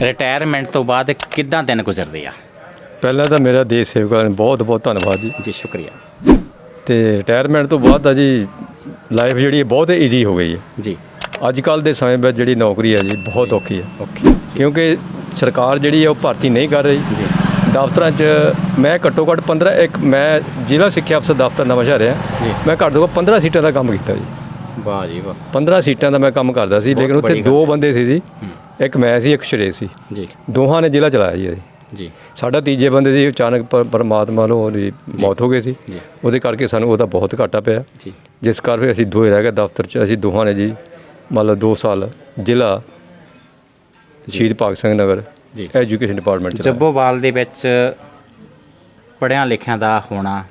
Retirement ਤੋਂ ਬਾਅਦ ਕਿੱਦਾਂ ਦਿਨ ਗੁਜ਼ਰਦੇ ਆ? ਪਹਿਲਾਂ ਤਾਂ ਮੇਰਾ ਦੇਸ਼ ਸੇਵਕਾਂ ਨੂੰ ਬਹੁਤ ਬਹੁਤ ਧੰਨਵਾਦ ਜੀ। ਜੀ ਸ਼ੁਕਰੀਆ। ਤੇ ਰਿਟਾਇਰਮੈਂਟ ਤੋਂ ਬਾਅਦ ਦਾ ਜੀ ਲਾਈਫ ਜਿਹੜੀ ਹੈ ਬਹੁਤ ਈਜ਼ੀ ਹੋ ਗਈ ਹੈ। ਜੀ। ਅੱਜ ਕੱਲ ਦੇ ਸਮੇਂ ਵਿੱਚ ਜਿਹੜੀ ਨੌਕਰੀ ਹੈ ਜੀ ਬਹੁਤ ਔਖੀ ਹੈ। ਓਕੇ ਕਿਉਂਕਿ ਸਰਕਾਰ ਜਿਹੜੀ ਹੈ ਉਹ ਭਰਤੀ ਨਹੀਂ ਕਰ ਰਹੀ। ਜੀ। ਦਫ਼ਤਰਾਂ 'ਚ ਮੈਂ ਘੱਟੋ ਘੱਟ 15 ਇੱਕ ਮੈਂ ਜ਼ਿਲ੍ਹਾ ਸਿੱਖਿਆ ਅਫਸਰ ਦਫ਼ਤਰ ਨਵਾਂ ਸ਼ਹਿਰ ਆ ਜੀ। ਮੈਂ ਘੱਟ ਤੋਂ ਘੱਟ 15 ਸੀਟਾਂ ਦਾ ਕੰਮ ਕੀਤਾ ਜੀ। ਵਾਹ ਜੀ ਵਾਹ। 15 ਸੀਟਾਂ ਦਾ ਮੈਂ ਕੰਮ ਕਰਦਾ ਸੀ ਲੇਕਿਨ ਉੱਥੇ ਦੋ ਬੰਦੇ ਸੀ ਜੀ। ਇੱਕ ਮੈਂ ਸੀ ਇੱਕ ਸ਼ਰੇਸ਼ ਸੀ। ਜੀ। ਦੋਹਾਂ ਨੇ ਜ਼ਿਲ੍ਹਾ ਚਲਾਇਆ ਜੀ। ਜੀ। ਸਾਡਾ ਤੀਜੇ ਬੰਦੇ ਦੀ ਅਚਾਨਕ ਪਰ- ਪਰਮਾਤਮਾ ਨੂੰ ਉਹਦੀ ਮੌਤ ਹੋ ਗਈ ਸੀ। ਉਹਦੇ ਕਰਕੇ ਸਾਨੂੰ ਉਹਦਾ ਬਹੁਤ ਘਾਟਾ ਪਿਆ। ਜੀ। ਜਿਸ ਕਰਕੇ ਅਸੀਂ ਦੋਏ ਰਹਿ ਗਏ ਦਫ਼ਤਰ 'ਚ। ਅਸੀਂ ਦੋਹਾਂ ਨੇ ਜੀ ਮੰਨ ਲਓ 2 ਸਾਲ ਜ਼ਿਲ੍ਹਾ ਸ਼ਹੀਦ ਭਗਤ ਸਿੰਘ ਨਗਰ ਜੀ। ਐਜੂਕੇਸ਼ਨ ਡਿਪਾਰਟਮੈਂਟ 'ਚ ਜੱਬੋਵਾਲ ਦੇ ਵਿੱਚ ਪੜ੍ਹਿਆਂ ਲਿਖਿਆਂ ਦਾ ਹੋਣਾ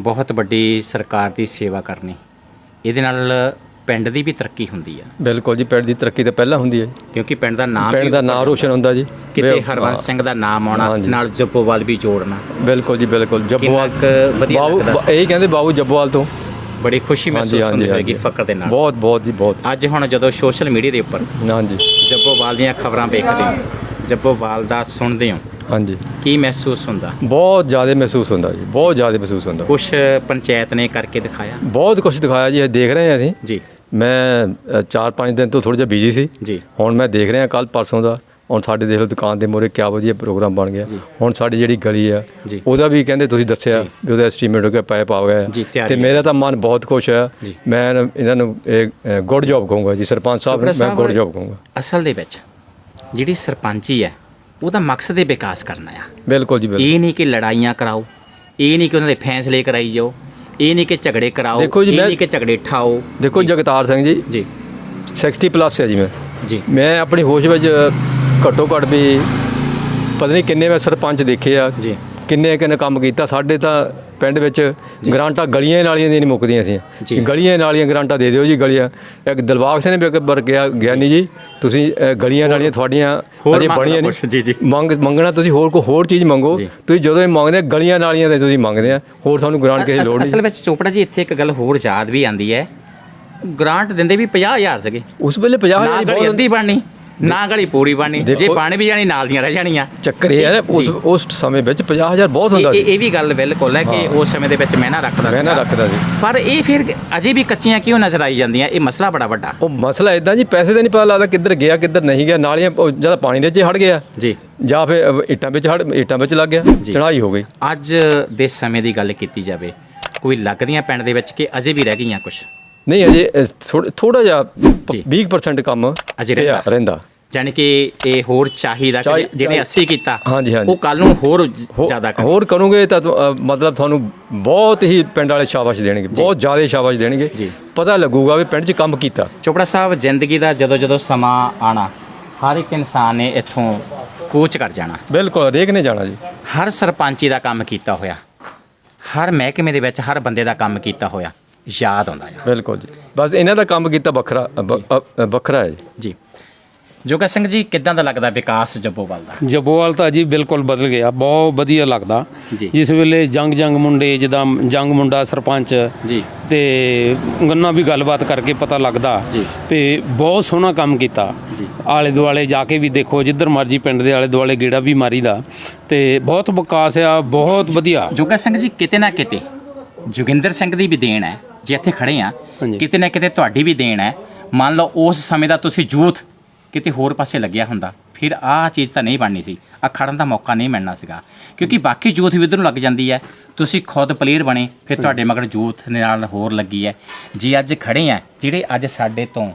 ਬਹੁਤ ਵੱਡੀ ਸਰਕਾਰ ਦੀ ਸੇਵਾ ਕਰਨੀ। ਇਹਦੇ ਨਾਲ ਪਿੰਡ ਦੀ ਵੀ ਤਰੱਕੀ ਹੁੰਦੀ ਆ। ਬਿਲਕੁਲ ਜੀ ਪਿੰਡ ਦੀ ਤਰੱਕੀ ਤਾਂ ਪਹਿਲਾਂ ਹੁੰਦੀ ਹੈ। ਕਿਉਂਕਿ ਪਿੰਡ ਦਾ ਨਾਮ ਪਿੰਡ ਦਾ ਨਾਮ ਰੋਸ਼ਨ ਹੁੰਦਾ। ਜੀ। ਕਿਤੇ ਹਰਵੰਸ ਸਿੰਘ ਦਾ ਨਾਮ ਆਉਣਾ। ਨਾਲ ਜੱਬੋਵਾਲ ਵੀ ਜੋੜਨਾ। ਬਿਲਕੁਲ ਜੀ ਬਿਲਕੁਲ। ਜੱਬੋਵਾਲ ਵਧੀਆ ਲੱਗਦਾ। ਇਹ ਕਹਿੰਦੇ ਬਾਬੂ ਜੱਬੋਵਾਲ ਤੋਂ। ਬੜੀ ਖੁਸ਼ੀ ਮਹਿਸੂਸ ਹੁੰਦੀ ਹੋਏਗੀ ਫਕਰ ਦੇ ਨਾਲ। ਬਹੁਤ ਬਹੁਤ ਜੀ ਬਹੁਤ। ਅੱਜ ਹੁਣ ਜਦੋਂ ਸੋਸ਼ਲ ਮੀਡੀਆ ਦੇ ਉੱਪਰ ਹਾਂਜੀ ਜੱਬੋਵਾਲ ਦੀਆਂ ਖਬਰਾਂ ਵੇਖਦੇ ਹੋ ਜੱਬੋਵਾਲ ਦਾ ਸੁਣਦੇ ਹੋ। ਹਾਂਜੀ ਕੀ ਮਹਿਸੂਸ ਹੁੰਦਾ? ਬਹੁਤ ਜ਼ਿਆਦਾ ਮਹਿਸੂਸ ਹੁੰਦਾ ਜੀ ਬਹੁਤ ਜ਼ਿਆਦਾ ਮਹਿਸੂਸ ਹੁੰਦਾ। ਕੁਝ ਪੰਚਾਇਤ ਨੇ ਕਰਕੇ ਦਿਖਾਇਆ? ਬਹੁਤ ਕੁਝ ਦਿਖਾਇਆ ਜੀ ਇਹ ਦੇਖ ਰਹੇ ਹਾਂ ਅਸੀਂ। ਜੀ। ਮੈਂ 4-5 ਦਿਨ ਤੋਂ ਥੋੜਾ ਜਿਹਾ ਬਿਜ਼ੀ ਸੀ। ਜੀ। ਹੁਣ ਮੈਂ ਦੇਖ ਰਿਹਾ ਕੱਲ ਪਰਸੋਂ ਦਾ। ਹੁਣ ਸਾਡੇ ਦੇਖ ਲਓ ਦੁਕਾਨ ਦੇ ਮੋਰੇ ਕਿਆ ਵਧੀਆ ਪ੍ਰੋਗਰਾਮ ਬਣ ਗਿਆ। ਹੁਣ ਸਾਡੀ ਜਿਹੜੀ ਗਲੀ ਆ। ਉਹਦਾ ਵੀ ਕਹਿੰਦੇ ਤੁਸੀਂ ਦੱਸਿਆ ਵੀ ਉਹਦਾ ਐਸਟੀਮੇਟ ਹੋ ਗਿਆ ਪਾਇਪ ਆ ਗਿਆ ਤੇ। ਮੇਰਾ ਤਾਂ ਮਨ ਬਹੁਤ ਖੁਸ਼ ਹੈ। ਮੈਂ ਇਹਨਾਂ ਨੂੰ ਇਹ ਗੁੱਡ ਜੌਬ ਕਹੂੰਗਾ ਜੀ ਸਰਪੰਚ ਸਾਹਿਬ ਨੂੰ ਮੈਂ ਗੁੱਡ ਜੌਬ ਕਹੂੰਗਾ। ਅਸਲ ਦੇ ਵਿੱਚ ਜਿਹੜੀ ਸਰਪੰਚੀ ਹੈ ਉਹਦਾ ਮਕਸਦ ਹੈ ਵਿਕਾਸ ਕਰਨਾ ਆ। ਬਿਲਕੁਲ ਜੀ ਬਿਲਕੁਲ। ਇਹ ਨਹੀਂ ਕਿ ਲੜਾਈਆਂ ਕਰਾਓ ਇਹ ਨਹੀਂ ਕਿ ਉਹਨਾਂ ਦੇ ਫੈਸਲੇ ਕਰਾਈ ਜਾਓ। ਇਹ ਨਹੀਂ ਕਿ ਝਗੜੇ ਕਰਾਓ ਦੇਖੋ ਜੀ, ਇਹ ਮੈਂ- ਨਹੀਂ ਕਿ ਝਗੜੇ ਠਾਓ। ਦੇਖੋ ਜਗਤਾਰ ਸਿੰਘ ਜੀ ਜੀ। 60 ਪਲੱਸ ਹੈ ਜੀ ਮੈਂ। ਜੀ। ਮੈਂ ਆਪਣੀ ਹੋਸ਼ ਵਿੱਚ ਘੱਟੋ ਘੱਟ ਵੀ ਪਤਾ ਨਹੀਂ ਕਿੰਨੇ ਮੈਂ ਸਰਪੰਚ ਦੇਖੇ ਆ। ਜੀ। ਕਿੰਨੇ ਕਿੰਨੇ ਕੰਮ ਕੀਤਾ ਸਾਡੇ ਤਾਂ ਪਿੰਡ ਵਿੱਚ ਗਰਾਂਟਾਂ ਗਲੀਆਂ ਨਾਲੀਆਂ ਦੀਆਂ ਨਹੀਂ ਮੁੱਕਦੀਆਂ। ਸੀ। ਗਲੀਆਂ ਨਾਲੀਆਂ ਗਰਾਂਟਾਂ ਦੇ ਦਿਓ ਜੀ ਗਲੀਆਂ। ਇੱਕ ਦਿਲਬਾਗ ਸਿੰਘ ਨੇ ਵੀ ਇੱਕ ਵਾਰ ਕਿਹਾ ਗਿਆਨੀ ਜੀ ਤੁਸੀਂ ਗਲੀਆਂ ਨਾਲੀਆਂ ਤੁਹਾਡੀਆਂ ਹੋਰ ਅਜੇ ਬਣੀਆਂ। ਨਹੀਂ। ਮੰਗ ਮੰਗਣਾ ਤੁਸੀਂ ਹੋਰ ਕੋਈ ਹੋਰ ਚੀਜ਼ ਮੰਗੋ। ਤੁਸੀਂ ਜਦੋਂ ਇਹ ਮੰਗਦੇ ਗਲੀਆਂ ਨਾਲੀਆਂ ਦੇ ਤੁਸੀਂ ਮੰਗਦੇ ਆ। ਹੋਰ ਤੁਹਾਨੂੰ ਗ੍ਰਾਂਟ ਕਿਸੇ ਲੋੜ ਅਸਲ ਨਹੀਂ। ਵਿੱਚ ਚੋਪੜਾ ਜੀ ਇੱਥੇ ਇੱਕ ਗੱਲ ਹੋਰ ਯਾਦ ਵੀ ਆਂਦੀ ਹੈ। ਗ੍ਰਾਂਟ ਦਿੰਦੇ ਵੀ 50000 ਸੀਗੇ। ਉਸ ਵੇਲੇ 50 ਨਾ ਹਜ਼ਾਰ ਗਲੀ ਅੱਧੀ ਬਣਨੀ। ਨਾ ਗਲੀ ਪੂਰੀ ਬਣਨੀ ਜੇ ਦੇਖੋ- ਬਣ ਵੀ ਜਾਣੀ ਨਾਲ ਦੀਆਂ ਰਹਿ ਜਾਣੀਆਂ। ਚੱਕਰ ਇਹ ਹੈ ਉਸ ਜੀ। ਉਸ ਸਮੇਂ ਵਿੱਚ 50000 ਬਹੁਤ ਹੁੰਦਾ ਇਹ ਸੀ। ਇਹ- ਵੀ ਗੱਲ ਬਿਲਕੁਲ ਹੈ ਕਿ ਉਸ ਸਮੇਂ ਦੇ ਵਿੱਚ ਮੈਂ ਨਾ ਰੱਖਦਾ ਮੈਂ ਨਾ ਸੀਗਾ। ਰੱਖਦਾ ਸੀ। ਪਰ ਇਹ ਫਿਰ ਅਜੇ ਵੀ ਕੱਚੀਆਂ ਕਿਉਂ ਨਜ਼ਰ ਆਈ ਜਾਂਦੀਆਂ? ਇਹ ਮਸਲਾ ਬੜਾ ਵੱਡਾ। ਉਹ ਮਸਲਾ ਇਦਾਂ ਜੀ ਪੈਸੇ ਦਾ ਨਹੀਂ ਪਤਾ ਲੱਗਦਾ ਕਿੱਧਰ ਗਿਆ ਕਿੱਧਰ ਨਹੀਂ ਗਿਆ। ਨਾਲੀਆਂ ਉਹ ਜਦ ਪਾਣੀ ਦੇ 'ਚ ਹੜ ਗਿਆ। ਜੀ। ਜਾਂ ਫਿਰ ਅਹ, ਇੱਟਾਂ ਵਿੱਚ ਹੜ ਇੱਟਾਂ ਵਿੱਚ ਲੱਗ ਗਿਆ। ਜੀ। ਚੜਾਈ ਹੋ ਗਈ। ਅੱਜ ਦੇ ਸਮੇਂ ਦੀ ਗੱਲ ਕੀਤੀ ਜਾਵੇ ਕੋਈ ਲੱਗਦੀਆਂ ਪਿੰਡ ਦੇ ਵਿੱਚ ਕਿ ਅਜੇ ਵੀ ਰਹਿ ਗਈਆਂ ਕੁਝ ਨਹੀਂ ਅਜੇ ਥੋੜਾ ਜਿਹਾ ਪ- ਜੀ। 20% ਕੰਮ ਅਜੇ ਪਿਆ, ਰਹਿੰਦਾ। ਰਹਿੰਦਾ। ਯਾਨੀ ਕਿ ਇਹ ਹੋਰ ਚਾਹੀਦਾ ਜਿਹਨੇ ਚਾਹੀ- 80 ਕੀਤਾ ਹਾਂਜੀ, ਹਾਂਜੀ। ਉਹ ਕੱਲ ਨੂੰ ਹੋਰ ਜ਼ਿਆਦਾ ਕਰ ਹੋਰ ਕਰੋਗੇ ਤਾਂ ਮਤਲਬ ਤੁਹਾਨੂੰ ਬਹੁਤ ਹੀ ਪਿੰਡ ਵਾਲੇ ਸ਼ਾਬਾਸ਼ ਦੇਣਗੇ। ਬਹੁਤ ਜ਼ਿਆਦਾ ਸ਼ਾਬਾਸ਼ ਦੇਣਗੇ। ਪਤਾ ਲੱਗੂਗਾ ਵੀ ਪਿੰਡ 'ਚ ਕੰਮ ਕੀਤਾ। ਚੋਪੜਾ ਸਾਹਿਬ ਜ਼ਿੰਦਗੀ ਦਾ ਜਦੋਂ ਜਦੋਂ ਸਮਾਂ ਆਣਾ ਹਰ ਇੱਕ ਇਨਸਾਨ ਨੇ ਇੱਥੋਂ ਕੂਚ ਕਰ ਜਾਣਾ। ਬਿਲਕੁਲ ਰੇਕ ਨੇ ਜਾਣਾ ਜੀ। ਹਰ ਸਰਪੰਚੀ ਦਾ ਕੰਮ ਕੀਤਾ ਹੋਇਆ। ਹਰ ਮਹਿਕਮੇ ਦੇ ਵਿੱਚ ਹਰ ਬੰਦੇ ਦਾ ਕੰਮ ਕੀਤਾ ਹੋਇਆ। ਯਾਦ ਆਉਂਦਾ ਆ ਬਿਲਕੁਲ ਜੀ। ਬਸ ਇਹਨਾਂ ਦਾ ਕੰਮ ਕੀਤਾ ਵੱਖਰਾ ਵੱਖਰਾ ਹੈ। ਜੀ। ਜੋਗਾ ਸਿੰਘ ਜੀ ਕਿੱਦਾਂ ਦਾ ਲੱਗਦਾ ਵਿਕਾਸ ਜੱਬੋਵਾਲ ਦਾ? ਜੱਬੋਵਾਲ ਤਾਂ ਜੀ ਬਿਲਕੁਲ ਬਦਲ ਗਿਆ ਬਹੁਤ ਵਧੀਆ ਲੱਗਦਾ। ਜੀ। ਜਿਸ ਵੇਲੇ ਜੰਗ ਜੰਗ ਮੁੰਡੇ ਜਿੱਦਾਂ ਜੰਗ ਮੁੰਡਾ ਸਰਪੰਚ ਜੀ। ਤੇ ਗੰਨਾ ਵੀ ਗੱਲਬਾਤ ਕਰਕੇ ਪਤਾ ਲੱਗਦਾ ਜੀ। ਤੇ ਬਹੁਤ ਸੋਹਣਾ ਕੰਮ ਕੀਤਾ। ਜੀ। ਆਲੇ ਦੁਆਲੇ ਜਾ ਕੇ ਵੀ ਦੇਖੋ ਜਿੱਧਰ ਮਰਜ਼ੀ ਪਿੰਡ ਦੇ ਆਲੇ ਦੁਆਲੇ ਗੇੜਾ ਵੀ ਮਾਰੀਦਾ ਤੇ ਬਹੁਤ ਵਿਕਾਸ ਆ ਬਹੁਤ ਵਧੀਆ। ਜੋਗਾ ਸਿੰਘ ਜੀ ਕਿਤੇ ਨਾ ਕਿਤੇ ਜੋਗਿੰਦਰ ਸਿੰਘ ਦੀ ਵੀ ਦੇਣ ਹੈ। ਜੇ ਇੱਥੇ ਖੜੇ ਆ। ਕਿਤੇ ਨਾ ਕਿਤੇ ਤੁਹਾਡੀ ਵੀ ਦੇਣ ਹੈ। ਮੰਨ ਲਓ ਉਸ ਸਮੇਂ ਦਾ ਤੁਸੀਂ ਯੂਥ ਕਿਤੇ ਹੋਰ ਪਾਸੇ ਲੱਗਿਆ ਹੁੰਦਾ ਫਿਰ ਆਹ ਚੀਜ਼ ਤਾਂ ਨਹੀਂ ਬਣਨੀ ਸੀ। ਆ ਖੜਨ ਦਾ ਮੌਕਾ ਨਹੀਂ ਮਿਲਣਾ ਸੀਗਾ। ਕਿਉਂਕਿ ਬਾਕੀ ਯੂਥ ਵੀ ਉਧਰ ਨੂੰ ਲੱਗ ਜਾਂਦੀ ਹੈ। ਤੁਸੀਂ ਖੁਦ ਪਲੇਅਰ ਬਣੇ ਫਿਰ ਤੁਹਾਡੇ ਮਗਰ ਦੇ ਨਾਲ ਹੋਰ ਲੱਗੀ ਹੈ। ਜੀ ਅੱਜ ਖੜੇ ਆ ਜਿਹੜੇ ਅੱਜ ਸਾਡੇ ਤੋਂ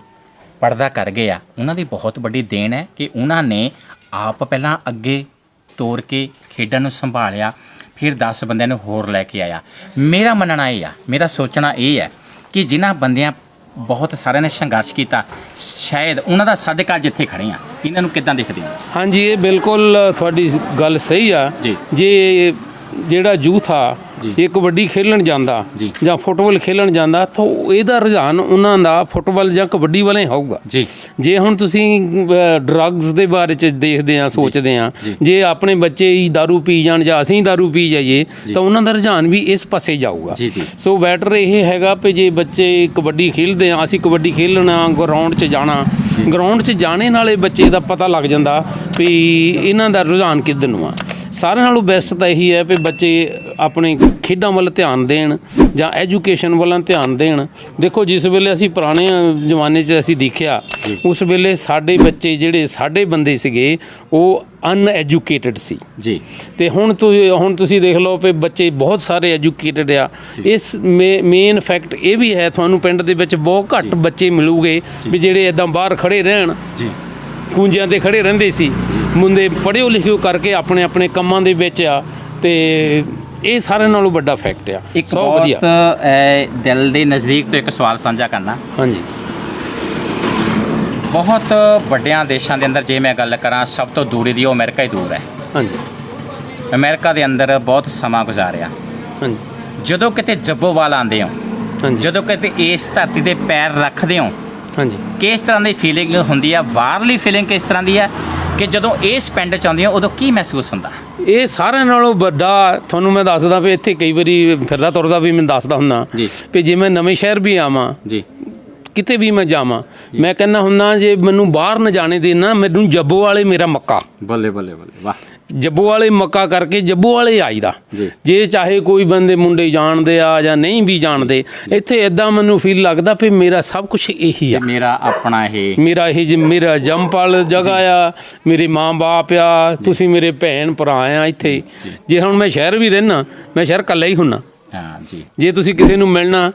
ਪਰਦਾ ਕਰ ਗਏ ਆ ਉਹਨਾਂ ਦੀ ਬਹੁਤ ਵੱਡੀ ਦੇਣ ਹੈ ਕਿ ਉਹਨਾਂ ਨੇ ਆਪ ਪਹਿਲਾਂ ਅੱਗੇ ਤੋਰ ਕੇ ਖੇਡਾਂ ਨੂੰ ਸੰਭਾਲਿਆ ਫਿਰ 10 ਬੰਦਿਆਂ ਨੂੰ ਹੋਰ ਲੈ ਕੇ ਆਇਆ। ਮੇਰਾ ਮੰਨਣਾ ਇਹ ਆ ਮੇਰਾ ਸੋਚਣਾ ਇਹ ਹੈ ਕਿ ਜਿਨ੍ਹਾਂ ਬੰਦਿਆਂ ਬਹੁਤ ਸਾਰਿਆਂ ਨੇ ਸੰਘਰਸ਼ ਕੀਤਾ ਸ਼ਾਇਦ ਉਹਨਾਂ ਦਾ ਸਦਕਾ ਜਿੱਥੇ ਖੜੇ ਆ। ਇਹਨਾਂ ਨੂੰ ਕਿੱਦਾਂ ਦੇਖਦੇ ਹੋ? ਹਾਂਜੀ ਇਹ ਬਿਲਕੁਲ ਤੁਹਾਡੀ ਗੱਲ ਸਹੀ ਆ। ਜੀ। ਜੇ ਜਿਹੜਾ ਯੂਥ ਆ ਜੇ ਕਬੱਡੀ ਖੇਲਣ ਜਾਂਦਾ ਜੀ। ਜਾਂ ਫੁੱਟਬਾਲ ਖੇਲਣ ਜਾਂਦਾ ਤਾਂ ਉਹ- ਇਹਦਾ ਰੁਝਾਨ ਉਹਨਾਂ ਦਾ ਫੁੱਟਬਾਲ ਜਾਂ ਕਬੱਡੀ ਵਾਲੇ ਹੋਊਗਾ ਜੀ ਜੇ ਹੁਣ ਤੁਸੀਂ ਡਰੱਗਸ ਦੇ ਬਾਰੇ ਚ ਦੇਖਦੇ ਆ ਸੋਚਦੇ ਆ ਜੇ ਆਪਣੇ ਬੱਚੇ ਹੀ दारू ਪੀ ਜਾਣ ਜਾਂ ਅਸੀਂ दारू ਪੀ ਜਾਈਏ ਤਾਂ ਉਹਨਾਂ ਦਾ ਰੁਝਾਨ ਵੀ ਇਸ ਪਾਸੇ ਜਾਊਗਾ ਜੀ, ਜੀ। ਸੋ ਬੈਟਰ ਇਹ ਹੈਗਾ ਕਿ ਜੇ ਬੱਚੇ ਕਬੱਡੀ ਖੇਲਦੇ ਆ ਅਸੀਂ ਕਬੱਡੀ ਖੇਲਣਾ ਗਰਾਊਂਡ 'ਚ ਜਾਣਾ ਗਰਾਊਂਡ 'ਚ ਜਾਣੇ ਨਾਲੇ ਬੱਚੇ ਦਾ ਪਤਾ ਲੱਗ ਜਾਂਦਾ ਵੀ ਇਹਨਾਂ ਦਾ ਰੁਝਾਨ ਕਿੱਧਰ ਨੂੰ ਆ ਸਾਰਿਆਂ ਨਾਲੋਂ ਬੈਸਟ ਤਾਂ ਇਹੀ ਹੈ ਵੀ ਬੱਚੇ ਆਪਣੇ ਖੇਡਾਂ ਵੱਲ ਧਿਆਨ ਦੇਣ ਜਾਂ ਐਜੂਕੇਸ਼ਨ ਵੱਲ ਧਿਆਨ ਦੇਣ। ਦੇਖੋ ਜਿਸ ਵੇਲੇ ਅਸੀਂ ਪੁਰਾਣੇ ਜ਼ਮਾਨੇ 'ਚ ਅਸੀਂ ਦੇਖਿਆ ਉਸ ਵੇਲੇ ਸਾਡੇ ਬੱਚੇ ਜਿਹੜੇ ਸਾਡੇ ਬੰਦੇ ਸੀਗੇ ਉਹ ਅਨਐਜੂਕੇਟਿਡ ਸੀ। ਜੀ। ਤੇ ਹੁਣ ਤੁਸੀਂ ਹੁਣ ਤੁਸੀਂ ਦੇਖ ਲਓ ਕਿ ਬੱਚੇ ਬਹੁਤ ਸਾਰੇ ਐਜੂਕੇਟਿਡ ਆ। ਇਸ ਮੇਨ ਫੈਕਟ ਇਹ ਵੀ ਹੈ ਤੁਹਾਨੂੰ ਪਿੰਡ ਦੇ ਵਿੱਚ ਬਹੁਤ ਘੱਟ ਬੱਚੇ ਮਿਲੂਗੇ ਵੀ ਜਿਹੜੇ ਇਦਾਂ ਬਾਹਰ ਖੜੇ ਰਹਿਣ। ਜੀ। ਕੁੰਜਿਆਂ ਤੇ ਖੜੇ ਰਹਿੰਦੇ ਸੀ। ਮੁੰਡੇ ਪੜ੍ਹਿਓ ਲਿਖਿਓ ਕਰਕੇ ਆਪਣੇ ਆਪਣੇ ਕੰਮਾਂ ਦੇ ਵਿੱਚ ਆ ਤੇ ਇਹ ਸਾਰਿਆਂ ਨਾਲੋਂ ਵੱਡਾ ਫੈਕਟ ਆ। ਇੱਕ ਸੌ ਬਹੁਤ ਅਹ, ਦਿਲ ਦੇ ਨਜ਼ਦੀਕ ਤੋਂ ਇੱਕ ਸਵਾਲ ਸਾਂਝਾ ਕਰਨਾ। ਹਾਂਜੀ। ਬਹੁਤ ਵੱਡਿਆਂ ਦੇਸ਼ਾਂ ਦੇ ਅੰਦਰ ਜੇ ਮੈਂ ਗੱਲ ਕਰਾਂ ਸਭ ਤੋਂ ਦੂਰੀ ਦੀ ਉਹ ਅਮਰੀਕਾ ਹੀ ਦੂਰ ਹੈ। ਹਾਂਜੀ। ਅਮਰੀਕਾ ਦੇ ਅੰਦਰ ਬਹੁਤ ਸਮਾਂ ਗੁਜ਼ਾਰਿਆ। ਹਾਂਜੀ। ਜਦੋਂ ਕਿਤੇ ਜੱਬੋਵਾਲ ਆਉਂਦੇ ਹੋ ਹਾਂਜੀ। ਜਦੋਂ ਕਿਤੇ ਇਸ ਧਰਤੀ ਦੇ ਪੈਰ ਰੱਖਦੇ ਹੋ ਹਾਂਜੀ। ਕਿਸ ਤਰ੍ਹਾਂ ਦੀ ਫੀਲਿੰਗ ਹੁੰਦੀ ਆ? ਬਾਹਰਲੀ ਫੀਲਿੰਗ ਕਿਸ ਤਰ੍ਹਾਂ ਦੀ ਹੈ ਕਿ ਜਦੋਂ ਇਸ ਪਿੰਡ ਚ ਆਉਂਦੇ ਹੋ ਉਦੋਂ ਕੀ ਮਹਿਸੂਸ ਹੁੰਦਾ? ਇਹ ਸਾਰਿਆਂ ਨਾਲੋਂ ਵੱਡਾ ਤੁਹਾਨੂੰ ਮੈਂ ਦੱਸਦਾ ਵੀ ਇੱਥੇ ਕਈ ਵਾਰੀ ਫਿਰਦਾ ਤੁਰਦਾ ਵੀ ਮੈਂ ਦੱਸਦਾ ਹੁੰਦਾ। ਜੀ। ਵੀ ਜੇ ਮੈਂ ਨਵੇਂ ਸ਼ਹਿਰ ਵੀ ਆਵਾਂ ਜੀ। ਕਿਤੇ ਵੀ ਮੈਂ ਜਾਵਾਂ ਮੈਂ ਕਹਿੰਦਾ ਹੁੰਦਾ ਜੇ ਮੈਨੂੰ ਬਾਹਰ ਨਾ ਜਾਣੇ ਦੇਣਾ ਮੈਨੂੰ ਜੱਬੋ ਵਾਲੇ ਮੇਰਾ ਮੱਕਾ। ਬੱਲੇ ਬੱਲੇ ਬੱਲੇ ਵਾਹ। ਜੱਬੋ ਵਾਲੇ ਮੱਕਾ ਕਰਕੇ ਜੱਬੋ ਵਾਲੇ ਆਈਦਾ। ਜੀ। ਚਾਹੇ ਕੋਈ ਬੰਦੇ ਮੁੰਡੇ ਜਾਣਦੇ ਆ ਜਾਂ ਨਹੀਂ ਵੀ ਜਾਣਦੇ ਇੱਥੇ ਇਦਾਂ ਮੈਨੂੰ ਫੀਲ ਲੱਗਦਾ ਵੀ ਮੇਰਾ ਸਭ ਕੁਝ ਇਹੀ ਆ। ਮੇਰਾ ਆਪਣਾ ਇਹ। ਮੇਰਾ ਇਹ ਮੇਰਾ ਜੰਮਪਲ ਜਗ੍ਹਾ ਆ ਮੇਰੇ ਮਾਂ-ਬਾਪ ਆ ਤੁਸੀਂ ਮੇਰੇ ਭੈਣ ਭਰਾ ਆ ਇੱਥੇ। ਜੇ। ਹੁਣ ਮੈਂ ਸ਼ਹਿਰ ਵੀ ਰਹਿਣਾ ਮੈਂ ਸ਼ਹਿਰ ਇਕੱਲਾ ਹੀ ਹੁੰਨਾ। ਹਾਂ ਜੀ। ਜੇ ਤੁਸੀਂ ਕਿਸੇ ਨੂੰ ਮਿਲਣਾ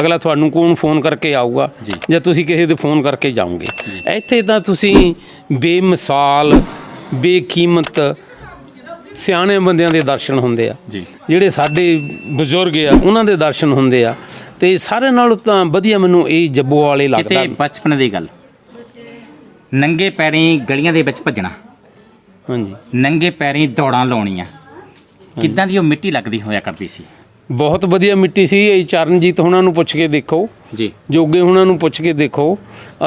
ਅਗਲਾ ਤੁਹਾਨੂੰ ਕੋਣ ਫੋਨ ਕਰਕੇ ਆਊਗਾ? ਜੀ। ਜਾਂ ਤੁਸੀਂ ਕਿਸੇ ਦੇ ਫੋਨ ਕਰਕੇ ਜਾਓਗੇ? ਇੱਥੇ ਤਾਂ ਤੁਸੀਂ ਬੇਮਿਸਾਲ ਬੇਕੀਮਤ ਸਿਆਣੇ ਬੰਦਿਆਂ ਦੇ ਦਰਸ਼ਨ ਹੁੰਦੇ ਆ। ਜੀ। ਜਿਹੜੇ ਸਾਡੇ ਬਜ਼ੁਰਗ ਆ ਉਹਨਾਂ ਦੇ ਦਰਸ਼ਨ ਹੁੰਦੇ ਆ। ਤੇ ਸਾਰਿਆਂ ਨਾਲੋਂ ਤਾਂ ਵਧੀਆ ਮੈਨੂੰ ਇਹ ਜੱਬੋ ਵਾਲੇ ਲੱਗਦਾ। ਕਿਤੇ ਬਚਪਨ ਦੀ ਗੱਲ। ਨੰਗੇ ਪੈਰੀਂ ਗਲੀਆਂ ਦੇ ਵਿੱਚ ਭੱਜਣਾ। ਹਾਂਜੀ। ਨੰਗੇ ਪੈਰੀਂ ਦੌੜਾਂ ਲਾਉਣੀਆਂ। ਕਿੱਦਾਂ ਦੀ ਉਹ ਮਿੱਟੀ ਲੱਗਦੀ ਹੋਇਆ ਕਰਦੀ ਸੀ? ਬਹੁਤ ਵਧੀਆ ਮਿੱਟੀ ਸੀ। ਇਹ ਚਰਨਜੀਤ ਹੁਣਾਂ ਨੂੰ ਪੁੱਛ ਕੇ ਦੇਖੋ। ਜੀ। ਜੋਗੇ ਹੁਣਾਂ ਨੂੰ ਪੁੱਛ ਕੇ ਦੇਖੋ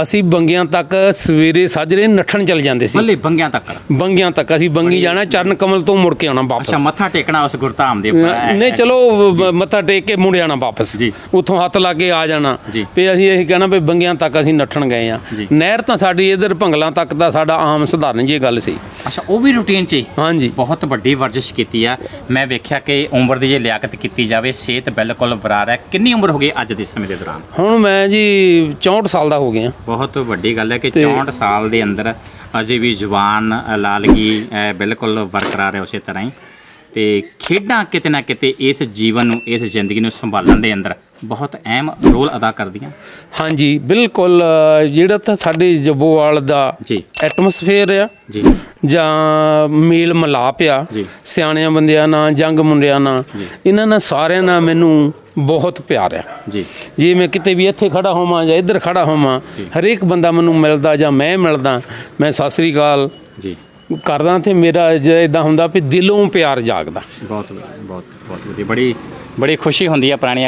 ਅਸੀਂ ਬੰਗਿਆਂ ਤੱਕ ਸਵੇਰੇ ਸਾਜਰੇ ਨੱਠਣ ਚੱਲ ਜਾਂਦੇ ਸੀ। ਬੱਲੇ ਬੰਗਿਆਂ ਤੱਕ। ਬੰਗਿਆਂ ਤੱਕ ਅਸੀਂ ਬੰਗੀ ਜਾਣਾ ਚਰਨ ਕਮਲ ਤੋਂ ਮੁੜ ਕੇ ਆਉਣਾ ਵਾਪਸ। ਅੱਛਾ ਮੱਥਾ ਟੇਕਣਾ ਉਸ ਗੁਰਧਾਮ ਦੇ ਉੱਪਰ ਨਹੀਂ ਚਲੋ ਮੱਥਾ ਟੇਕ ਕੇ ਮੁੜ ਆਣਾ ਵਾਪਸ। ਜੀ। ਉੱਥੋਂ ਹੱਥ ਲਾ ਕੇ ਆ ਜਾਣਾ। ਤੇ ਅਸੀਂ ਇਹ ਕਹਿਣਾ ਵੀ ਬੰਗਿਆਂ ਤੱਕ ਅਸੀਂ ਨੱਠਣ ਗਏ ਆ। ਨਹਿਰ ਤਾਂ ਸਾਡੀ ਇਧਰ ਭੰਗਲਾਂ ਤੱਕ ਦਾ ਸਾਡਾ ਆਮ ਸਧਾਰਨ ਜੀ ਗੱਲ ਸੀ। ਅੱਛਾ ਉਹ ਵੀ ਰੂਟੀਨ 'ਚ ਹੀ? ਹਾਂਜੀ। ਬਹੁਤ ਵੱਡੀ ਵਰਜਿਸ਼ ਕੀਤੀ ਆ। ਮੈਂ ਵੇਖਿਆ ਕਿ ਉਮਰ ਦੀ ਜੇ ਲਿਆਕਤ ਕੀਤੀ ਜਾਵੇ ਸਿਹਤ ਬਿਲਕੁਲ ਬਰਾਰ ਹੈ। ਕਿੰਨੀ ਉਮਰ ਹੋ ਗਈ ਅੱਜ ਦੇ ਸਮੇਂ ਦੇ ਦੌਰਾਨ? ਹੁਣ ਮੈਂ ਜੀ 64 ਸਾਲ ਦਾ ਹੋ ਗਿਆ। ਬਹੁਤ ਵੱਡੀ ਗੱਲ ਹੈ ਕਿ ਤੇ- 64 ਸਾਲ ਦੇ ਅੰਦਰ ਅਜੇ ਵੀ ਜਵਾਨ ਲਾਲਗੀ ਬਿਲਕੁਲ ਬਰਕਰਾਰ ਹੈ ਉਸੇ ਤਰ੍ਹਾਂ ਹੀ। ਤੇ ਖੇਡਾਂ ਕਿਤੇ ਨਾ ਕਿਤੇ ਇਸ ਜੀਵਨ ਨੂੰ ਇਸ ਜ਼ਿੰਦਗੀ ਨੂੰ ਸੰਭਾਲਣ ਦੇ ਅੰਦਰ ਬਹੁਤ ਅਹਿਮ ਰੋਲ ਅਦਾ ਕਰਦੀਆਂ। ਹਾਂਜੀ ਬਿਲਕੁਲ ਜਿਹੜਾ ਤਾਂ ਸਾਡੇ ਜੱਬੋਵਾਲ ਦਾ ਜੀ। ਐਟਮੋਸਫੇਅਰ ਆ ਜੀ। ਜਾਂ ਮੇਲ ਮਲਾਪ ਆ। ਸਿਆਣਿਆਂ ਬੰਦਿਆਂ ਨਾਲ ਜੰਗ ਮੁੰਡਿਆਂ ਨਾਲ ਇਹਨਾਂ ਨਾਲ ਸਾਰਿਆਂ ਨਾਲ ਮੈਨੂੰ ਬਹੁਤ ਪਿਆਰ ਆ ਜੀ। ਜੇ ਮੈਂ ਕਿਤੇ ਵੀ ਇੱਥੇ ਖੜਾ ਹੋਵਾਂ ਜਾਂ ਇੱਧਰ ਖੜਾ ਹੋਵਾਂ ਹਰੇਕ ਬੰਦਾ ਮੈਨੂੰ ਮਿਲਦਾ ਜਾਂ ਮੈਂ ਮਿਲਦਾ ਮੈਂ ਸਤਿ ਸ੍ਰੀ ਅਕਾਲ ਜੀ। ਕਰਦਾ ਤੇ ਮੇਰਾ ਇਦਾਂ ਹੁੰਦਾ ਵੀ ਦਿਲੋਂ ਪਿਆਰ ਜਾਗਦਾ। ਬਹੁਤ ਬਹੁਤ ਬਹੁਤ ਵਧੀਆ। ਬੜੀ ਬੜੀ ਖੁਸ਼ੀ ਹੁੰਦੀ ਹੈ ਪੁਰਾਣੀਆਂ